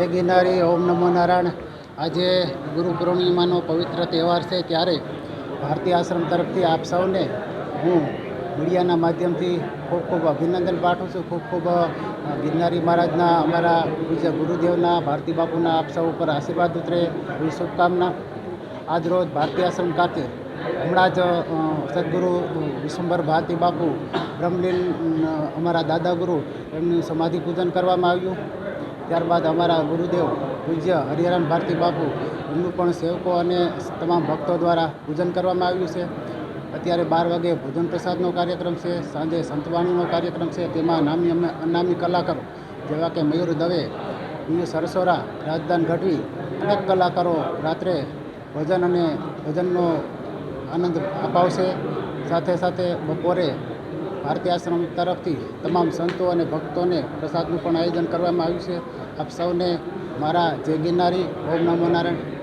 જય ગિરનારી, ઓમ નમો નારાયણ. આજે ગુરુ પૂર્ણિમાનો પવિત્ર તહેવાર છે ત્યારે ભારતીય આશ્રમ તરફથી આપ સૌને હું મીડિયાના માધ્યમથી ખૂબ ખૂબ અભિનંદન પાઠવું છું. ખૂબ ખૂબ ગિરનારી મહારાજના, અમારા બીજા ગુરુદેવના, ભારતી બાપુના આપ સૌ ઉપર આશીર્વાદ ઉતરે. એવી શુભકામના. આજરોજ ભારતીય આશ્રમ ખાતે હમણાં જ સદગુરુ વિશ્વંભર ભારતી બાપુ બ્રહ્મલીન અમારા દાદા ગુરુ એમનું સમાધિ પૂજન કરવામાં આવ્યું. ત્યારબાદ અમારા ગુરુદેવ પૂજ્ય હરિહરાન ભારતી બાપુ, એમનું પણ સેવકો અને તમામ ભક્તો દ્વારા પૂજન કરવામાં આવ્યું છે. અત્યારે બાર વાગે ભોજન પ્રસાદનો કાર્યક્રમ છે, સાંજે સંતવાણીનો કાર્યક્રમ છે, તેમાં નામી અમે, અનામી કલાકારો જેવા કે મયુર દવે, પીયુ સરસોરા, રાજદાન ગઢવી, અનેક કલાકારો રાત્રે ભજન અને ભજનનો આનંદ અપાવશે. સાથે સાથે બપોરે ભારતીય આશ્રમ તરફથી તમામ સંતો અને ભક્તોને પ્રસાદનું પણ આયોજન કરવામાં આવ્યું છે. આપ સૌને મારા જય ગિરનારી, ઓમ નમો નારાયણ.